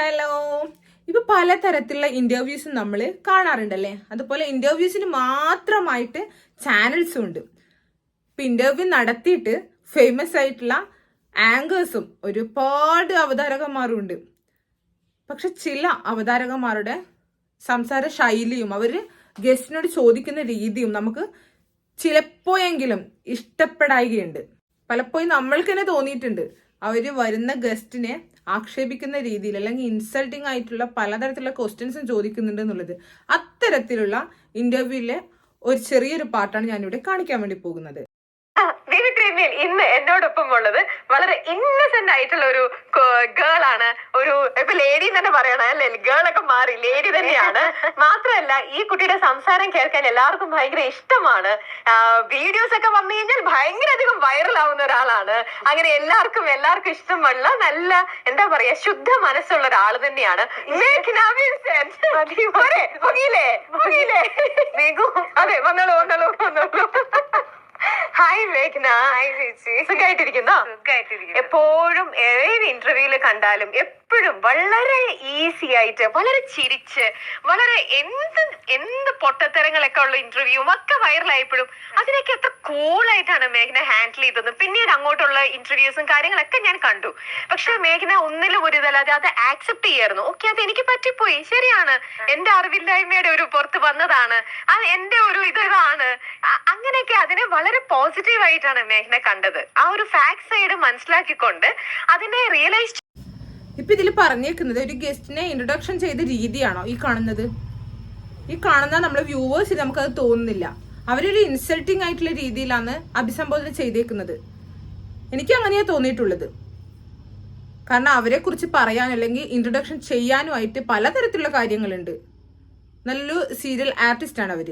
Hello ഇപ്പൊ പലതരത്തിലുള്ള interviews നമ്മൾ കാണാറുണ്ടല്ലേ? അതുപോലെ ഇന്റർവ്യൂസിന് മാത്രമായിട്ട് ചാനൽസും ഉണ്ട്. ഇപ്പൊ ഇന്റർവ്യൂ നടത്തിയിട്ട് ഫേമസ് ആയിട്ടുള്ള ആങ്കേഴ്സും ഒരുപാട് അവതാരകന്മാരും ഉണ്ട് പക്ഷെ ചില അവതാരകന്മാരുടെ സംസാര ശൈലിയും അവർ ഗസ്റ്റിനോട് ചോദിക്കുന്ന രീതിയും നമുക്ക് ചിലപ്പോയെങ്കിലും ഇഷ്ടപ്പെടായികയുണ്ട്. പലപ്പോഴും നമ്മൾക്ക് തന്നെ തോന്നിയിട്ടുണ്ട്. അവർ വരുന്ന ഗസ്റ്റിനെ ആക്ഷേപിക്കുന്ന രീതിയിൽ അല്ലെങ്കിൽ ഇൻസൾട്ടിങ് ആയിട്ടുള്ള പലതരത്തിലുള്ള ക്വസ്റ്റ്യൻസും ചോദിക്കുന്നുണ്ട് എന്നുള്ളത് അത്തരത്തിലുള്ള ഇന്റർവ്യൂവിലെ ഒരു ചെറിയൊരു പാട്ടാണ് ഞാനിവിടെ കാണിക്കാൻ വേണ്ടി പോകുന്നത്. ഇന്ന് എന്നോടൊപ്പം ഉള്ളത് വളരെ ഇന്നസെന്റ് ആയിട്ടുള്ള ഒരു ഗേൾ ആണ്. ഒരു ഇപ്പൊ ലേഡി തന്നെ പറയണം അല്ലേ? ഗേൾ ഒക്കെ മാറി ലേഡി തന്നെയാണ്. മാത്രമല്ല ഈ കുട്ടിയുടെ സംസാരം കേൾക്കാൻ എല്ലാവർക്കും ഭയങ്കര ഇഷ്ടമാണ്. വീഡിയോസ് ഒക്കെ വന്നു കഴിഞ്ഞാൽ ഭയങ്കര അധികം വൈറൽ ആവുന്ന ഒരാളാണ്. അങ്ങനെ എല്ലാവർക്കും എല്ലാവർക്കും ഇഷ്ടമുള്ള നല്ല എന്താ പറയാ ശുദ്ധ മനസ്സുള്ള ഒരാൾ തന്നെയാണ്? അതെ വന്നോളൂ വന്നോളൂ വന്നോളൂ. ഹായ് മേഘ്ന. ഹായ് ചേച്ചി. സുഖമായിട്ടിരിക്കുന്നോ എപ്പോഴും ഏത് ഇന്റർവ്യൂൽ കണ്ടാലും എപ്പോഴും വളരെ ഈസി ആയിട്ട് വളരെ ചിരിച്ച് വളരെ എന്ത് എന്ത് പൊട്ടത്തരങ്ങളൊക്കെ ഉള്ള ഇന്റർവ്യൂവും ഒക്കെ വൈറലായപ്പോഴും അതിനൊക്കെ എത്ര കൂളായിട്ടാണ് മേഘന ഹാൻഡിൽ ചെയ്തത്. പിന്നീട് അങ്ങോട്ടുള്ള ഇന്റർവ്യൂസും കാര്യങ്ങളൊക്കെ ഞാൻ കണ്ടു. പക്ഷെ മേഘന ഒന്നിലും ഒരു ഇതല്ലാതെ അത് ആക്സെപ്റ്റ് ചെയ്യായിരുന്നു. ഓക്കെ അത് എനിക്ക് പറ്റിപ്പോയി. ശരിയാണ്. എന്റെ അറിവില്ലായ്മയുടെ ഒരു പുറത്ത് വന്നതാണ്. അത് എന്റെ ഒരു ഇത് ഇതാണ് അങ്ങനെയൊക്കെ അതിനെ വളരെ പോസിറ്റീവ് ആയിട്ടാണ് മേഘന കണ്ടത്. ആ ഒരു ഫാക്ട് സൈഡ് മനസ്സിലാക്കിക്കൊണ്ട് അതിനെ റിയലൈസ് ഇപ്പൊ ഇതിൽ പറഞ്ഞേക്കുന്നത് ഒരു ഗസ്റ്റിനെ ഇൻട്രൊഡക്ഷൻ ചെയ്ത രീതിയാണോ ഈ കാണുന്നത്? ഈ കാണുന്ന നമ്മളെ വ്യൂവേഴ്സിന് നമുക്കത് തോന്നുന്നില്ല. അവരൊരു ഇൻസൾട്ടിങ് ആയിട്ടുള്ള രീതിയിലാണ് അഭിസംബോധന ചെയ്തേക്കുന്നത്. എനിക്ക് അങ്ങനെയാ തോന്നിയിട്ടുള്ളത്. കാരണം അവരെ കുറിച്ച് പറയാൻ അല്ലെങ്കിൽ ഇൻട്രൊഡക്ഷൻ ചെയ്യാനുമായിട്ട് പലതരത്തിലുള്ള കാര്യങ്ങളുണ്ട്. നല്ലൊരു സീരിയൽ ആർട്ടിസ്റ്റ് ആണ് അവർ.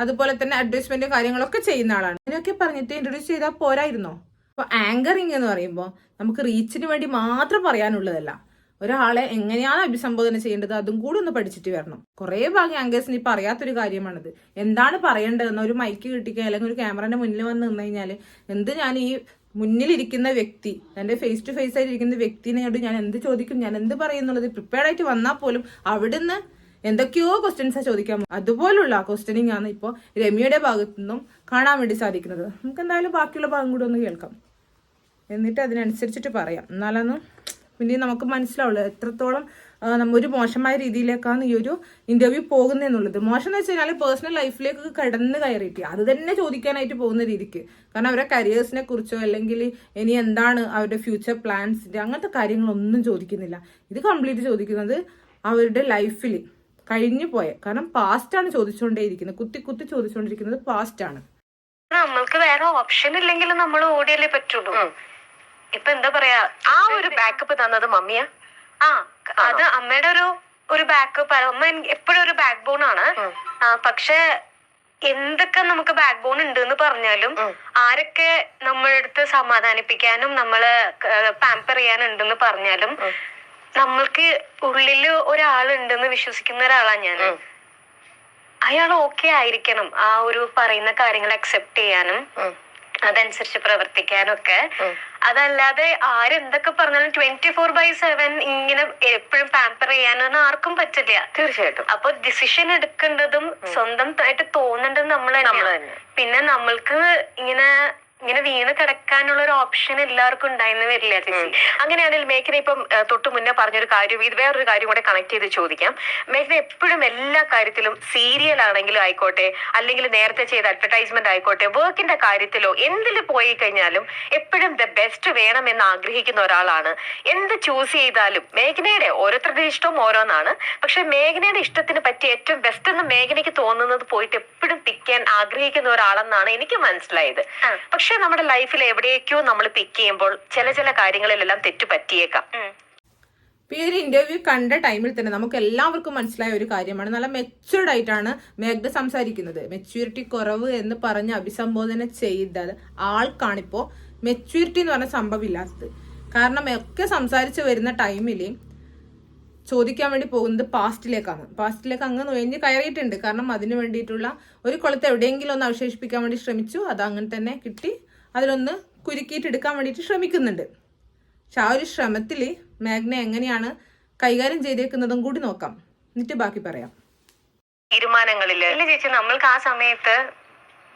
അതുപോലെ തന്നെ അഡ്വർടൈസ്മെന്റ് കാര്യങ്ങളൊക്കെ ചെയ്യുന്ന ആളാണ്. അതിനൊക്കെ പറഞ്ഞിട്ട് ഇൻട്രൊഡ്യൂസ് ചെയ്താൽ പോരായിരുന്നോ? അപ്പൊ ആങ്കറിങ് എന്ന് പറയുമ്പോൾ നമുക്ക് റീച്ചിന് വേണ്ടി മാത്രം പറയാനുള്ളതല്ല. ഒരാളെ എങ്ങനെയാണ് അഭിസംബോധന ചെയ്യേണ്ടത് അതും കൂടി ഒന്ന് പഠിച്ചിട്ട് വരണം. കുറേ ഭാഗം ആങ്കേഴ്സിന് ഇപ്പൊ അറിയാത്തൊരു കാര്യമാണിത്. എന്താണ് പറയേണ്ടതെന്ന് ഒരു മൈക്ക് കിട്ടിക്കുക അല്ലെങ്കിൽ ഒരു ക്യാമറയുടെ മുന്നിൽ വന്ന് നിന്ന് കഴിഞ്ഞാൽ എന്ത് ഞാൻ ഈ മുന്നിലിരിക്കുന്ന വ്യക്തി എന്റെ ഫേസ് ടു ഫേസ് ആയിട്ടിരിക്കുന്ന വ്യക്തിനോട് ഞാൻ എന്ത് ചോദിക്കും ഞാൻ എന്ത് പറയുന്നുള്ളത് പ്രിപ്പയർഡ് ആയിട്ട് വന്നാൽ പോലും അവിടുന്ന് എന്തൊക്കെയോ ക്വസ്റ്റ്യൻസാ ചോദിക്കാൻ അതുപോലുള്ള ക്വസ്റ്റ്യനിങ് ആണ് ഇപ്പോൾ രമ്യയുടെ ഭാഗത്തു നിന്നും കാണാൻ വേണ്ടി സാധിക്കുന്നത്. നമുക്ക് എന്തായാലും ബാക്കിയുള്ള ഭാഗം കൂടി ഒന്ന് കേൾക്കാം. എന്നിട്ട് അതിനനുസരിച്ചിട്ട് പറയാം. എന്നാലൊന്നും പിന്നെ നമുക്ക് മനസ്സിലാവുള്ളൂ എത്രത്തോളം ഒരു മോശമായ രീതിയിലേക്കാണ് ഈ ഒരു ഇന്റർവ്യൂ പോകുന്നതെന്നുള്ളത്. മോശം എന്ന് വെച്ച് കഴിഞ്ഞാൽ പേഴ്സണൽ ലൈഫിലേക്ക് കടന്ന് കയറിയിട്ട് അത് തന്നെ ചോദിക്കാനായിട്ട് പോകുന്ന രീതിക്ക്. കാരണം അവരുടെ കരിയേഴ്സിനെ കുറിച്ചോ അല്ലെങ്കിൽ ഇനി എന്താണ് അവരുടെ ഫ്യൂച്ചർ പ്ലാൻസിന്റെ അങ്ങനത്തെ കാര്യങ്ങളൊന്നും ചോദിക്കുന്നില്ല. ഇത് കംപ്ലീറ്റ് ചോദിക്കുന്നത് അവരുടെ ലൈഫിൽ കഴിഞ്ഞു പോയ കാരണം പാസ്റ്റാണ് ചോദിച്ചുകൊണ്ടേയിരിക്കുന്നത് കുത്തി കുത്തി ചോദിച്ചുകൊണ്ടിരിക്കുന്നത് പാസ്റ്റാണ് നമ്മൾക്ക് വേറെ ഓപ്ഷൻ ഇല്ലെങ്കിൽ നമ്മൾ ഓടിയല്ലേ പറ്റുള്ളൂ. ഇപ്പൊ എന്താ പറയാ ആ ഒരു ബാക്കപ്പ് തന്നത് മമ്മിയാ. ആ അത് അമ്മയുടെ ഒരു ഒരു ബാക്കപ്പ് അമ്മ എപ്പോഴും ഒരു ബാക്ക് ബോൺ ആണ് പക്ഷെ എന്തൊക്കെ നമുക്ക് ബാക്ക് ബോൺ ഉണ്ട് എന്ന് പറഞ്ഞാലും ആരൊക്കെ നമ്മളുടെ അടുത്ത് സമാധാനിപ്പിക്കാനും നമ്മൾ പാമ്പർ ചെയ്യാനുണ്ടെന്ന് പറഞ്ഞാലും നമ്മൾക്ക് ഉള്ളിൽ ഒരാളുണ്ടെന്ന് വിശ്വസിക്കുന്ന ഒരാളാണ് ഞാൻ. അയാൾ ഓക്കെ ആയിരിക്കണം ആ ഒരു പറയുന്ന കാര്യങ്ങൾ അക്സെപ്റ്റ് ചെയ്യാനും. അതനുസരിച്ച് പ്രവർത്തിക്കാനൊക്കെ. അതല്ലാതെ ആരെന്തൊക്കെ പറഞ്ഞാലും ട്വന്റി ഫോർ ബൈ സെവൻ ഇങ്ങനെ എപ്പോഴും പാമ്പർ ചെയ്യാനൊന്നും ആർക്കും പറ്റില്ല. തീർച്ചയായിട്ടും. അപ്പൊ ഡിസിഷൻ എടുക്കേണ്ടതും സ്വന്തം ആയിട്ട് തോന്നേണ്ടതും നമ്മൾ തന്നെ. പിന്നെ നമ്മൾക്ക് ഇങ്ങനെ ഇങ്ങനെ വീണ് കിടക്കാനുള്ള ഒരു ഓപ്ഷൻ എല്ലാവർക്കും ഉണ്ടായിരുന്നു വരില്ല ചേച്ചി. അങ്ങനെയാണെങ്കിൽ മേഘന ഇപ്പം തൊട്ട് മുന്നേ പറഞ്ഞൊരു കാര്യം ഇത് വേറൊരു കാര്യം കൂടെ കണക്ട് ചെയ്ത് ചോദിക്കാം. മേഘന എപ്പോഴും എല്ലാ കാര്യത്തിലും സീരിയൽ ആണെങ്കിലും ആയിക്കോട്ടെ അല്ലെങ്കിൽ നേരത്തെ ചെയ്ത അഡ്വർടൈസ്മെന്റ് ആയിക്കോട്ടെ വർക്കിന്റെ കാര്യത്തിലോ എന്തിൽ പോയി കഴിഞ്ഞാലും എപ്പോഴും ദ ബെസ്റ്റ് വേണം എന്ന് ആഗ്രഹിക്കുന്ന ഒരാളാണ്. എന്ത് ചൂസ് ചെയ്താലും മേഘനയുടെ ഓരോരുത്തരുടെ ഇഷ്ടവും ഓരോന്നാണ്. പക്ഷെ മേഘനയുടെ ഇഷ്ടത്തിന് പറ്റിയ ഏറ്റവും ബെസ്റ്റ് എന്ന് മേഘനയ്ക്ക് തോന്നുന്നത് പോയിട്ട് എപ്പോഴും പിക്കാൻ ആഗ്രഹിക്കുന്ന ഒരാളെന്നാണ് എനിക്ക് മനസ്സിലായത്. പക്ഷെ നമ്മുടെ ലൈഫിൽ എവിടെയൊക്കെയോ നമ്മൾ പിക്ക് ചെയ്യുമ്പോൾ ചില ചില കാര്യങ്ങളിലെല്ലാം തെറ്റു പറ്റിയേക്കാം. ഇപ്പൊ ഈ ഒരു ഇന്റർവ്യൂ കണ്ട ടൈമിൽ തന്നെ നമുക്ക് എല്ലാവർക്കും മനസ്സിലായ ഒരു കാര്യമാണ്. നല്ല മെച്ചുവർഡ് ആയിട്ടാണ് മേഘ്ന സംസാരിക്കുന്നത്. മെച്യൂരിറ്റി കുറവ് എന്ന് പറഞ്ഞ് അഭിസംബോധന ചെയ്ത ആൾക്കാണിപ്പോ. മെച്യൂരിറ്റി എന്ന് പറഞ്ഞ സംഭവം ഇല്ലാത്തത് കാരണം ഒക്കെ സംസാരിച്ച് വരുന്ന ടൈമിൽ ചോദിക്കാൻ വേണ്ടി പോകുന്നത് പാസ്റ്റിലേക്കാണ്. പാസ്റ്റിലേക്ക് അങ്ങ് നൊയഞ്ഞ് കയറിയിട്ടുണ്ട്. കാരണം അതിന് വേണ്ടിയിട്ടുള്ള ഒരു കുളത്തെ എവിടെയെങ്കിലും ഒന്ന് അവശേഷിപ്പിക്കാൻ വേണ്ടി ശ്രമിച്ചു. അത് അങ്ങനെ തന്നെ കിട്ടി. അതിലൊന്ന് കുരുക്കിയിട്ട് എടുക്കാൻ വേണ്ടിയിട്ട് ശ്രമിക്കുന്നുണ്ട്. പക്ഷെ ആ ഒരു ശ്രമത്തിൽ മാഗ്ന എങ്ങനെയാണ് കൈകാര്യം ചെയ്തേക്കുന്നതും കൂടി നോക്കാം. എന്നിട്ട് ബാക്കി പറയാം. തീരുമാനങ്ങളിൽ. ചേച്ചി നമ്മൾക്ക് ആ സമയത്ത്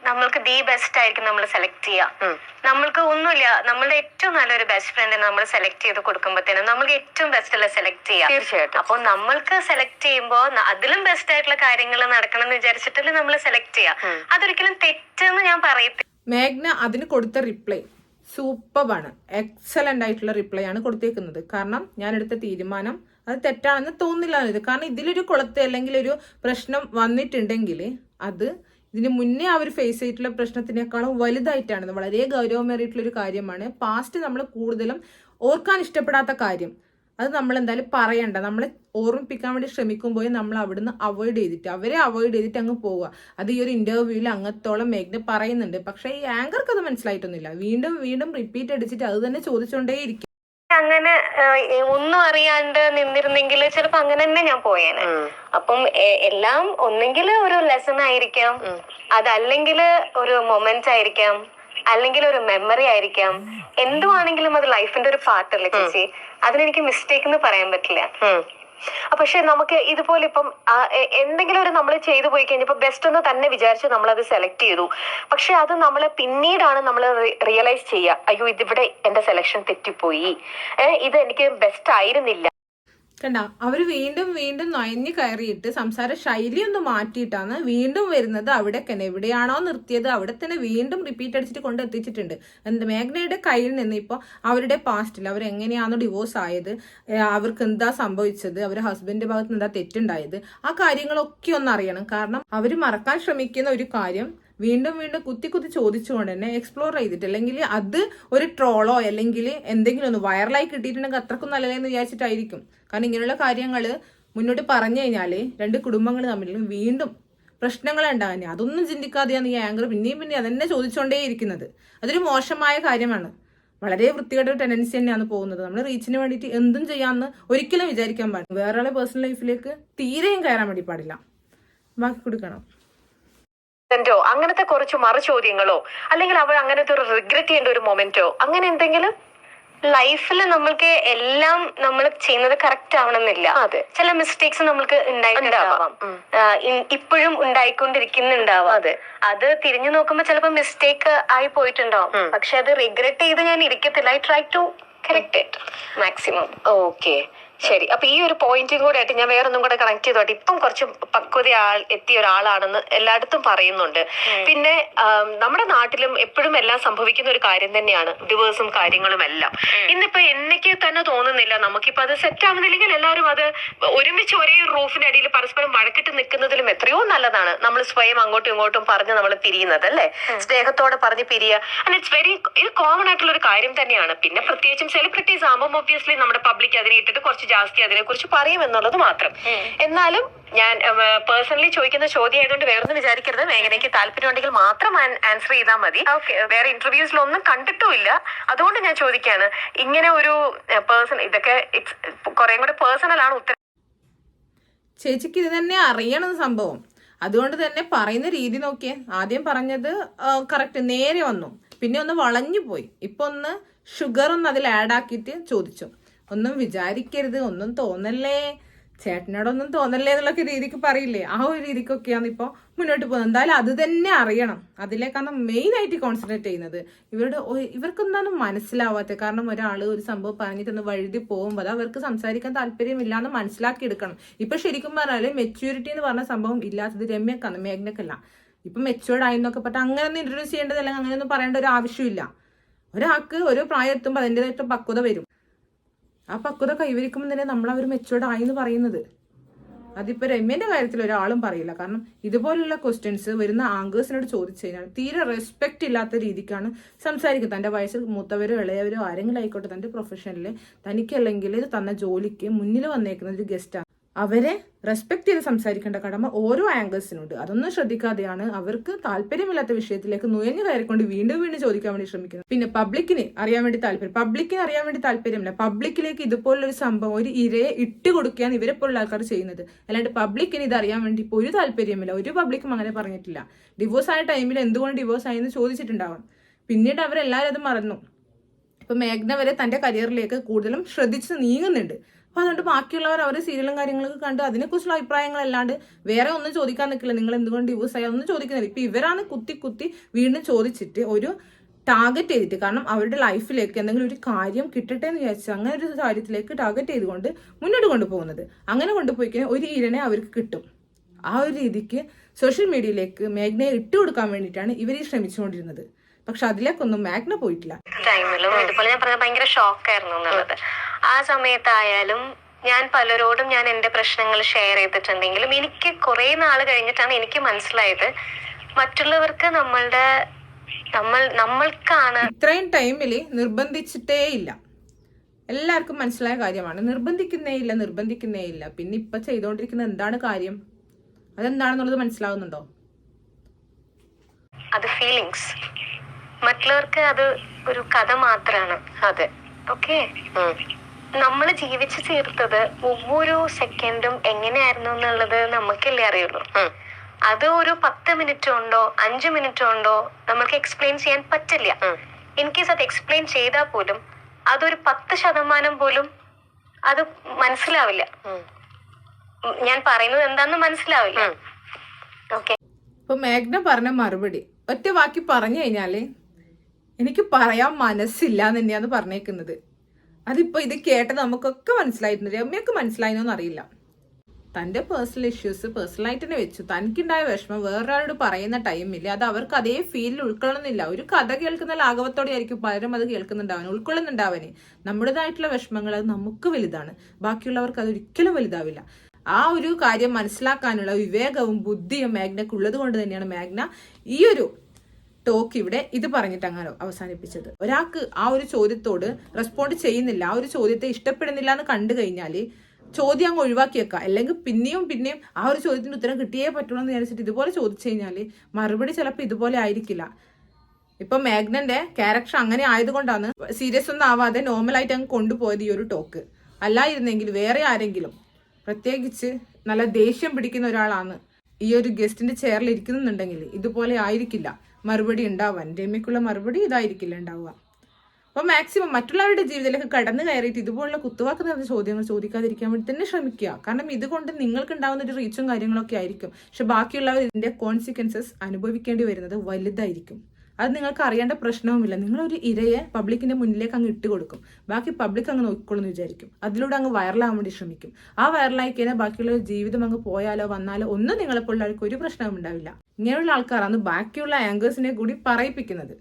നമ്മൾക്ക് ദി ബെസ്റ്റ് ആയിരിക്കും നമ്മൾ സെലക്ട് ചെയ്യുക നമ്മൾക്ക് ഒന്നുമില്ല. നമ്മളുടെ ഏറ്റവും നല്ലൊരു ബെസ്റ്റ് ഫ്രണ്ട് നമ്മൾ സെലക്ട് ചെയ്ത് കൊടുക്കുമ്പോഴത്തേനും നമ്മൾക്ക് ഏറ്റവും ബെസ്റ്റ് അല്ല സെലക്ട് ചെയ്യാം. തീർച്ചയായിട്ടും. അപ്പോൾ നമ്മൾക്ക് സെലക്ട് ചെയ്യുമ്പോൾ അതിലും ബെസ്റ്റ് ആയിട്ടുള്ള കാര്യങ്ങൾ നടക്കണം എന്ന് വിചാരിച്ചിട്ടല്ലേ നമ്മൾ സെലക്ട് ചെയ്യാം. അതൊരിക്കലും തെറ്റെന്ന് ഞാൻ പറയത്തില്ല. മേഘ്ന അതിന് കൊടുത്ത റിപ്ലൈ സൂപ്പറാണ് എക്സലന്റ് ആയിട്ടുള്ള റിപ്ലൈ ആണ് കൊടുത്തേക്കുന്നത്. കാരണം ഞാൻ എടുത്ത തീരുമാനം അത് തെറ്റാണെന്ന് തോന്നില്ല കാരണം ഇതിലൊരു കുളത്ത് അല്ലെങ്കിൽ ഒരു പ്രശ്നം വന്നിട്ടുണ്ടെങ്കിൽ അത് ഇതിന് മുന്നേ അവർ ഫേസ് ചെയ്തിട്ടുള്ള പ്രശ്നത്തിനേക്കാളും വലുതായിട്ടാണ് വളരെ ഗൗരവമേറിയിട്ടുള്ള ഒരു കാര്യമാണ്. പാസ്റ്റ് നമ്മൾ കൂടുതലും ഓർക്കാൻ ഇഷ്ടപ്പെടാത്ത കാര്യം. അത് നമ്മൾ എന്തായാലും പറയണ്ട. നമ്മളെ ഓർമ്മിപ്പിക്കാൻ വേണ്ടി ശ്രമിക്കുമ്പോൾ നമ്മൾ അവിടുന്ന് അവോയ്ഡ് ചെയ്തിട്ട് അവരെ അവോയ്ഡ് ചെയ്തിട്ട് അങ്ങ് പോവുക. അത് ഈ ഒരു ഇന്റർവ്യൂവിൽ അങ്ങത്തോളം മേഘ്ന പറയുന്നുണ്ട്. പക്ഷേ ഈ ആങ്കർക്ക് അത് മനസ്സിലായിട്ടൊന്നുമില്ല. വീണ്ടും വീണ്ടും റിപ്പീറ്റ് അടിച്ചിട്ട് അത് തന്നെ ചോദിച്ചുകൊണ്ടേയിരിക്കും അങ്ങനെ ഒന്നും അറിയാണ്ട് നിന്നിരുന്നെങ്കിൽ ചിലപ്പോ അങ്ങനെ തന്നെ ഞാൻ പോയേനെ. അപ്പം എല്ലാം ഒന്നെങ്കിൽ ഒരു ലെസൺ ആയിരിക്കാം. അതല്ലെങ്കിൽ ഒരു മൊമെന്റ് ആയിരിക്കാം. അല്ലെങ്കിൽ ഒരു മെമ്മറി ആയിരിക്കാം. എന്തുവാണെങ്കിലും അത് ലൈഫിന്റെ ഒരു പാർട്ടല്ലേ ചേച്ചി? അതിനെനിക്ക് മിസ്റ്റേക്ക് എന്ന് പറയാൻ പറ്റില്ല. പക്ഷെ നമുക്ക് ഇതുപോലെ ഇപ്പം എന്തെങ്കിലും ഒരു നമ്മൾ ചെയ്തു പോയി കഴിഞ്ഞപ്പോ ബെസ്റ്റ് ഒന്ന് തന്നെ വിചാരിച്ച് നമ്മൾ അത് സെലക്ട് ചെയ്തു. പക്ഷെ അത് നമ്മൾ പിന്നീടാണ് നമ്മൾ റിയലൈസ് ചെയ്യുക. അയ്യോ ഇതിവിടെ എന്റെ സെലക്ഷൻ തെറ്റിപ്പോയി. ഇത് എനിക്ക് ബെസ്റ്റ് ആയിരുന്നില്ല. കണ്ട അവർ വീണ്ടും വീണ്ടും നയഞ്ഞു കയറിയിട്ട് സംസാര ശൈലി ഒന്ന് മാറ്റിയിട്ടാണ് വീണ്ടും വരുന്നത് അവിടെ തന്നെ. എവിടെയാണോ നിർത്തിയത് അവിടെ തന്നെ വീണ്ടും റിപ്പീറ്റ് അടിച്ചിട്ട് കൊണ്ട് എത്തിച്ചിട്ടുണ്ട്. എന്ത് മേഘനയുടെ കയ്യിൽ നിന്ന് ഇപ്പോൾ അവരുടെ പാസ്റ്റിൽ അവർ എങ്ങനെയാണോ ഡിവോഴ്സ് ആയത് അവർക്ക് എന്താ സംഭവിച്ചത് അവരുടെ ഹസ്ബൻഡിന്റെ ഭാഗത്ത് എന്താ തെറ്റുണ്ടായത് ആ കാര്യങ്ങളൊക്കെ ഒന്ന് അറിയണം. കാരണം അവർ മറക്കാൻ ശ്രമിക്കുന്ന ഒരു കാര്യം വീണ്ടും വീണ്ടും കുത്തി കുത്തി ചോദിച്ചുകൊണ്ട് തന്നെ എക്സ്പ്ലോർ ചെയ്തിട്ട് അല്ലെങ്കിൽ അത് ഒരു ട്രോളോ അല്ലെങ്കിൽ എന്തെങ്കിലും ഒന്ന് വൈറലായി കിട്ടിയിട്ടുണ്ടെങ്കിൽ അത്രക്കും നല്ലതെന്ന് വിചാരിച്ചിട്ടായിരിക്കും. കാരണം ഇങ്ങനെയുള്ള കാര്യങ്ങൾ മുന്നോട്ട് പറഞ്ഞു കഴിഞ്ഞാൽ രണ്ട് കുടുംബങ്ങൾ തമ്മിൽ വീണ്ടും പ്രശ്നങ്ങൾ ഉണ്ടാകാൻ അതൊന്നും ചിന്തിക്കാതെയാണ് ഈ ആങ്കർ പിന്നെയും പിന്നെ അതന്നെ ചോദിച്ചുകൊണ്ടേയിരിക്കുന്നത് അതൊരു മോശമായ കാര്യമാണ്. വളരെ വൃത്തികെട്ട ടെൻഡൻസി തന്നെയാണ് പോകുന്നത്. നമ്മൾ റീച്ചിന് വേണ്ടിയിട്ട് എന്തും ചെയ്യാമെന്ന് ഒരിക്കലും വിചാരിക്കാൻ പാടില്ല. വേറൊരാളെ പേഴ്സണൽ ലൈഫിലേക്ക് തീരെയും കയറാൻ വേണ്ടി പാടില്ല. ബാക്കി കൊടുക്കണം ോ. അങ്ങനത്തെ കുറച്ച് മറു ചോദ്യങ്ങളോ അല്ലെങ്കിൽ അവൾ അങ്ങനത്തെ ഒരു റിഗ്രറ്റ് ചെയ്യേണ്ട ഒരു മൊമെന്റോ അങ്ങനെ എന്തെങ്കിലും? ലൈഫിൽ നമ്മൾക്ക് എല്ലാം നമ്മൾ ചെയ്യുന്നത് കറക്റ്റ് ആവണമെന്നില്ല. ചില മിസ്റ്റേക്സ് നമ്മൾക്ക് ഉണ്ടായിട്ടുണ്ടാവാം. ഇപ്പോഴും ഉണ്ടായിക്കൊണ്ടിരിക്കുന്നുണ്ടാവാം. അതെ. അത് തിരിഞ്ഞു നോക്കുമ്പോ ചിലപ്പോ മിസ്റ്റേക്ക് ആയി പോയിട്ടുണ്ടാവും. പക്ഷെ അത് റിഗ്രറ്റ് ചെയ്ത് ഞാൻ ഇരിക്കത്തില്ല. I try to correct it maximum okay ശരി. അപ്പൊ ഈ ഒരു പോയിന്റും കൂടെ ആയിട്ട് ഞാൻ വേറൊന്നും കൂടെ കണക്ട് ചെയ്തോട്ടെ. ഇപ്പം കുറച്ച് പക്വത ആൾ എത്തിയ ഒരാളാണെന്ന് എല്ലായിടത്തും പറയുന്നുണ്ട്. പിന്നെ നമ്മുടെ നാട്ടിലും എപ്പോഴും എല്ലാം സംഭവിക്കുന്ന ഒരു കാര്യം തന്നെയാണ് ഡിവേഴ്സും കാര്യങ്ങളും എല്ലാം. ഇന്നിപ്പോ എന്നൊക്കെ തന്നെ തോന്നുന്നില്ല. നമുക്കിപ്പോ അത് സെറ്റ് ആവുന്നില്ലെങ്കിൽ എല്ലാവരും അത് ഒരുമിച്ച് ഒരേ റൂഫിന്റെ അടിയിൽ പരസ്പരം വഴക്കിട്ട് നിൽക്കുന്നതിലും എത്രയോ നല്ലതാണ്. നമ്മൾ സ്വയം അങ്ങോട്ടും ഇങ്ങോട്ടും പറഞ്ഞ് നമ്മൾ പിരിയുന്നത് അല്ലേ? സ്നേഹത്തോടെ പറഞ്ഞ് പിരിയുക. ആൻഡ് ഇറ്റ്സ് വെരി ഇത് കോമൺ ആയിട്ടുള്ള ഒരു കാര്യം തന്നെയാണ്. പിന്നെ പ്രത്യേകിച്ചും സെലിബ്രിറ്റീസ് ആകുമ്പോൾ ഒബ്വിയസ്ലി നമ്മുടെ പബ്ലിക് അതിനെ ഇട്ടിട്ട് കുറച്ച് ജാസ്തി അതിനെ കുറിച്ച് പറയും എന്നുള്ളത് മാത്രം. എന്നാലും ഞാൻ പേഴ്സണലി ചോദിക്കുന്ന ചോദ്യം ആയതുകൊണ്ട് വേറൊന്നും വിചാരിക്കരുത്. മേഘനയ്ക്ക് താല്പര്യം ഉണ്ടെങ്കിൽ മാത്രം ആൻസർ ചെയ്താൽ മതി. വേറെ ഇന്റർവ്യൂസിലൊന്നും കണ്ടിട്ടുമില്ല. അതുകൊണ്ട് ഞാൻ ചോദിക്കാണ്. ഇങ്ങനെ ഒരു പേഴ്സൺ ഇതൊക്കെ ഇറ്റ്സ് കുറെ കൂടെ പേഴ്സണൽ ആണ് ഉത്തരം. ചേച്ചിക്ക് ഇത് തന്നെ അറിയണം സംഭവം. അതുകൊണ്ട് തന്നെ പറയുന്ന രീതി നോക്കിയേ. ആദ്യം പറഞ്ഞത് കറക്റ്റ് നേരെ വന്നു. പിന്നെ ഒന്ന് വളഞ്ഞു പോയി ഇപ്പൊ ഒന്ന് ഷുഗർ ഒന്ന് അതിൽ ആഡ് ആക്കിയിട്ട് ചോദിച്ചു. ഒന്നും വിചാരിക്കരുത് ഒന്നും തോന്നല്ലേ. ചേട്ടനോടൊന്നും തോന്നല്ലേ എന്നുള്ളൊക്കെ രീതിക്ക് പറയില്ലേ. ആ ഒരു രീതിക്കൊക്കെയാണ് ഇപ്പോൾ മുന്നോട്ട് പോകുന്നത്. എന്തായാലും അത് തന്നെ അറിയണം. അതിലേക്കാണ് മെയിൻ ആയിട്ട് കോൺസെൻട്രേറ്റ് ചെയ്യുന്നത്. ഇവരുടെ ഇവർക്ക് ഇവർക്കെന്താണ് മനസ്സിലാവാത്തത് കാരണം ഒരാൾ ഒരു സംഭവം പറഞ്ഞിട്ടൊന്ന് വഴുതി പോകുമ്പോൾ അത് അവർക്ക് സംസാരിക്കാൻ താല്പര്യമില്ല എന്ന് മനസ്സിലാക്കി എടുക്കണം ഇപ്പൊ ശരിക്കും പറഞ്ഞാൽ മെച്യൂരിറ്റി എന്ന് പറഞ്ഞ സംഭവം ഇല്ലാത്തത് രമ്യക്കാണ് മേഘനക്കല്ല. ഇപ്പൊ മെച്ചുവേർഡ് ആയി എന്നൊക്കെ പറഞ്ഞാൽ അങ്ങനെ ഒന്നും ഇൻട്രൊഡ്യൂസ് ചെയ്യേണ്ടത് അല്ലെങ്കിൽ അങ്ങനെ പറയേണ്ട ഒരു ആവശ്യമില്ല. ഒരാൾക്ക് ഒരു പ്രായം എത്തുമ്പോൾ അതിന്റെതായിട്ട് പക്വത വരും. ആ പക്വത കൈവരിക്കുമ്പോൾ തന്നെ നമ്മൾ അവർ മെച്ചുവേർഡ് ആയി എന്ന് പറയുന്നത്. അതിപ്പോൾ രമ്യന്റെ കാര്യത്തിൽ ഒരാളും പറയില്ല. കാരണം ഇതുപോലുള്ള ക്വസ്റ്റ്യൻസ് വരുന്ന ആങ്കേഴ്സിനോട് ചോദിച്ചു കഴിഞ്ഞാൽ തീരെ റെസ്പെക്ട് ഇല്ലാത്ത രീതിക്കാണ് സംസാരിക്കുന്നത് തന്റെ വയസ്സിൽ മൂത്തവരോ ഇളയവരോ ആരെങ്കിലും ആയിക്കോട്ടെ തന്റെ പ്രൊഫഷനിൽ തനിക്കല്ലെങ്കിൽ തന്ന ജോലിക്ക് മുന്നിൽ വന്നേക്കുന്ന ഒരു ഗസ്റ്റാണ് അവരെ റെസ്പെക്ട് ചെയ്ത് സംസാരിക്കേണ്ട കടമ ഓരോ ആംഗേഴ്സിനുണ്ട് അതൊന്നും ശ്രദ്ധിക്കാതെയാണ് അവർക്ക് താല്പര്യമില്ലാത്ത വിഷയത്തിലേക്ക് നുഴഞ്ഞു കയറിക്കൊണ്ട് വീണ്ടും വീണ്ടും ചോദിക്കാൻ വേണ്ടി ശ്രമിക്കുന്നത്. പിന്നെ പബ്ലിക്കിന് അറിയാൻ വേണ്ടി താല്പര്യം. പബ്ലിക്കിന് അറിയാൻ വേണ്ടി താല്പര്യമില്ല. പബ്ലിക്കിലേക്ക് ഇതുപോലൊരു സംഭവം ഒരു ഇരയെ ഇട്ട് കൊടുക്കുകയാണ് ഇവരെ പോലുള്ള ആൾക്കാർ ചെയ്യുന്നത്. അല്ലാണ്ട് പബ്ലിക്കിന് ഇത് അറിയാൻ വേണ്ടി ഇപ്പോൾ ഒരു താല്പര്യമില്ല. ഒരു പബ്ലിക്കും അങ്ങനെ പറഞ്ഞിട്ടില്ല. ഡിവോഴ്സ് ആയ ടൈമിൽ എന്തുകൊണ്ട് ഡിവോഴ്സ് ആയെന്ന് ചോദിച്ചിട്ടുണ്ടാവാം. പിന്നീട് അവരെല്ലാവരും അത് മറന്നു. ഇപ്പൊ മേഘ്ന വരെ തന്റെ കരിയറിലേക്ക് കൂടുതലും ശ്രദ്ധിച്ച് നീങ്ങുന്നുണ്ട്. അപ്പൊ അതുകൊണ്ട് ബാക്കിയുള്ളവർ അവരുടെ സീരിയലും കാര്യങ്ങളൊക്കെ കണ്ട് അതിനെക്കുറിച്ചുള്ള അഭിപ്രായങ്ങളല്ലാണ്ട് വേറെ ഒന്നും ചോദിക്കാൻ നിൽക്കില്ല. നിങ്ങൾ എന്തുകൊണ്ട് ഡിവോഴ്സ് ആയി? ഒന്നും ചോദിക്കുന്നില്ല. ഇപ്പൊ ഇവരാണ് കുത്തി കുത്തി വീണ്ടും ചോദിച്ചിട്ട് ഒരു ടാർഗറ്റ് ചെയ്തിട്ട് കാരണം അവരുടെ ലൈഫിലേക്ക് എന്തെങ്കിലും ഒരു കാര്യം കിട്ടട്ടെ എന്ന് വിചാരിച്ച് അങ്ങനെ ഒരു കാര്യത്തിലേക്ക് ടാർഗറ്റ് ചെയ്തുകൊണ്ട് മുന്നോട്ട് കൊണ്ടുപോകുന്നത്. അങ്ങനെ കൊണ്ടുപോയി കഴിഞ്ഞാൽ ഒരു ഈരനെ അവർക്ക് കിട്ടും. ആ ഒരു രീതിക്ക് സോഷ്യൽ മീഡിയയിലേക്ക് മേഘ്നയെ ഇട്ട് കൊടുക്കാൻ വേണ്ടിയിട്ടാണ് ഇവർ ശ്രമിച്ചുകൊണ്ടിരുന്നത്. പക്ഷെ അതിലേക്കൊന്നും മേഘ്ന പോയിട്ടില്ല. ടൈമിലും ഇതുപോലെ ഞാൻ പറഞ്ഞ ഭയങ്കര എന്നുള്ളത്. ആ സമയത്തായാലും ഞാൻ പലരോടും ഞാൻ എന്റെ പ്രശ്നങ്ങൾ ഷെയർ ചെയ്തിട്ടുണ്ടെങ്കിലും എനിക്ക് കുറെ നാൾ കഴിഞ്ഞിട്ടാണ് എനിക്ക് മനസ്സിലായത് മറ്റുള്ളവർക്ക് നമ്മളുടെ നമ്മൾ നമ്മൾക്കാണ് ഇത്രയും ടൈമിൽ നിർബന്ധിച്ചിട്ടേ ഇല്ല. എല്ലാവർക്കും മനസ്സിലായ കാര്യമാണ്. നിർബന്ധിക്കുന്നേ ഇല്ല നിർബന്ധിക്കുന്നേ ഇല്ല. പിന്നെ ഇപ്പൊ ചെയ്തുകൊണ്ടിരിക്കുന്ന എന്താണ് കാര്യം? അതെന്താണെന്നുള്ളത് മനസ്സിലാവുന്നുണ്ടോ? അത് ഫീലിങ്സ് മറ്റുള്ളവർക്ക് അത് ഒരു കഥ മാത്രമാണ് അതെ. ഓക്കെ. നമ്മൾ ജീവിച്ചു തീർത്തത് ഒവ്വൊരു സെക്കൻഡും എങ്ങനെയായിരുന്നു എന്നുള്ളത് നമുക്കല്ലേ അറിയുള്ളൂ. അത് ഒരു പത്ത് മിനിറ്റ് ഉണ്ടോ അഞ്ചു മിനിറ്റ് ഉണ്ടോ നമുക്ക് എക്സ്പ്ലെയിൻ ചെയ്യാൻ പറ്റില്ല. ഇൻ കേസ് അത് എക്സ്പ്ലെയിൻ ചെയ്താൽ പോലും അതൊരു പത്ത് ശതമാനം പോലും അത് മനസ്സിലാവില്ല. ഞാൻ പറയുന്നത് എന്താന്ന് മനസ്സിലാവില്ല. ഓക്കെ ഇപ്പൊ മേഘ്ന പറഞ്ഞ മറുപടി ഒറ്റ വാക്കി പറഞ്ഞു കഴിഞ്ഞാൽ എനിക്ക് പറയാൻ മനസ്സില്ല എന്ന് തന്നെയാണ് പറഞ്ഞേക്കുന്നത്. അതിപ്പോ ഇത് കേട്ട് നമുക്കൊക്കെ മനസ്സിലായിട്ടുണ്ട്. രമ്യക്ക് മനസ്സിലായിനോന്ന് അറിയില്ല. തന്റെ പേഴ്സണൽ ഇഷ്യൂസ് പേഴ്സണലായിട്ട് തന്നെ വെച്ചു. തനിക്കുണ്ടായ വിഷമം വേറൊരാളോട് പറയുന്ന ടൈമില്ല അത് അവർക്ക് അതേ ഫീലിൽ ഉൾക്കൊള്ളുന്നില്ല. ഒരു കഥ കേൾക്കുന്ന ലാഘവത്തോടെ ആയിരിക്കും പലരും അത് കേൾക്കുന്നുണ്ടാവാൻ ഉൾക്കൊള്ളുന്നുണ്ടാവാന് നമ്മുടേതായിട്ടുള്ള വിഷമങ്ങൾ അത് നമുക്ക് വലുതാണ്. ബാക്കിയുള്ളവർക്ക് അത് ഒരിക്കലും വലുതാവില്ല. ആ ഒരു കാര്യം മനസ്സിലാക്കാനുള്ള വിവേകവും ബുദ്ധിയും മേഘ്നക്ക് ഉള്ളത് കൊണ്ട് തന്നെയാണ് മേഘ്ന ഈ ഒരു ടോക്ക് ഇവിടെ ഇത് പറഞ്ഞിട്ടങ്ങാനോ അവസാനിപ്പിച്ചത്. ഒരാൾക്ക് ആ ഒരു ചോദ്യത്തോട് റെസ്പോണ്ട് ചെയ്യുന്നില്ല ആ ഒരു ചോദ്യത്തെ ഇഷ്ടപ്പെടുന്നില്ല എന്ന് കണ്ടു കഴിഞ്ഞാൽ ചോദ്യം അങ്ങ് ഒഴിവാക്കി വെക്കുക അല്ലെങ്കിൽ പിന്നെയും പിന്നെയും ആ ഒരു ചോദ്യത്തിന് ഉത്തരം കിട്ടിയേ പറ്റുള്ളൂ എന്ന് വിചാരിച്ചിട്ട് ഇതുപോലെ ചോദിച്ചു കഴിഞ്ഞാൽ മറുപടി ചിലപ്പോൾ ഇതുപോലെ ആയിരിക്കില്ല. ഇപ്പൊ മേഘ്നന്റെ ക്യാരക്ടർ അങ്ങനെ ആയതുകൊണ്ടാണ് സീരിയസ് ഒന്നും ആവാതെ നോർമലായിട്ട് അങ്ങ് കൊണ്ടുപോയത് ഈ ഒരു ടോക്ക് അല്ലായിരുന്നെങ്കിൽ വേറെ ആരെങ്കിലും പ്രത്യേകിച്ച് നല്ല ദേഷ്യം പിടിക്കുന്ന ഒരാളാണ് ഈ ഒരു ഗസ്റ്റിന്റെ ചെയറിൽ ഇരിക്കുന്നുണ്ടെങ്കിൽ ഇതുപോലെ ആയിരിക്കില്ല. മറുപടി ഉണ്ടാവാൻ രമ്യക്കുള്ള മറുപടി ഇതായിരിക്കില്ല ഉണ്ടാവുക. അപ്പോൾ മാക്സിമം മറ്റുള്ളവരുടെ ജീവിതത്തിലേക്ക് കടന്നു കയറിയിട്ട് ഇതുപോലുള്ള കുത്തുവാക്ക് നിറഞ്ഞ ചോദ്യങ്ങൾ ചോദിക്കാതിരിക്കാൻ വേണ്ടി തന്നെ ശ്രമിക്കുക. കാരണം ഇതുകൊണ്ട് നിങ്ങൾക്ക് ഉണ്ടാകുന്ന ഒരു റീച്ചും കാര്യങ്ങളൊക്കെ ആയിരിക്കും. പക്ഷെ ബാക്കിയുള്ളവർ ഇതിന്റെ കോൺസിക്വൻസസ് അനുഭവിക്കേണ്ടി വരുന്നത് വലുതായിരിക്കും. അത് നിങ്ങൾക്ക് അറിയേണ്ട പ്രശ്നവുമില്ല. നിങ്ങളൊരു ഇരയെ പബ്ലിക്കിന്റെ മുന്നിലേക്ക് അങ്ങ് ഇട്ട് കൊടുക്കും. ബാക്കി പബ്ലിക് അങ്ങ് നോക്കിക്കോളും എന്ന് വിചാരിക്കും. അതിലൂടെ അങ്ങ് വൈറലാകാൻ വേണ്ടി ശ്രമിക്കും. ആ വൈറലായി കഴിഞ്ഞാൽ ബാക്കിയുള്ള ജീവിതം അങ്ങ് പോയാലോ വന്നാലോ ഒന്നും നിങ്ങളെപ്പോലുള്ള ആൾക്ക് ഒരു പ്രശ്നവും ഉണ്ടാവില്ല. ഇങ്ങനെയുള്ള ആൾക്കാരാണ് ബാക്കിയുള്ള ആങ്കേഴ്സിനെ കൂടി പറയിപ്പിക്കുന്നത്.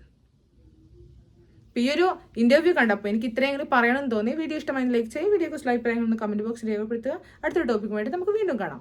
ഈ ഒരു ഇന്റർവ്യൂ കണ്ടപ്പോൾ എനിക്ക് ഇത്രയെങ്കിലും പറയണമെന്ന് തോന്നി. വീഡിയോ ഇഷ്ടമായി ലൈക്ക് ചെയ്യുക. വീഡിയോ കുറിച്ചുള്ള അഭിപ്രായങ്ങൾ ഒന്ന് കമന്റ് ബോക്സിൽ രേഖപ്പെടുത്തുക. അടുത്തൊരു ടോപ്പിക്കുമായിട്ട് നമുക്ക് വീണ്ടും കാണാം.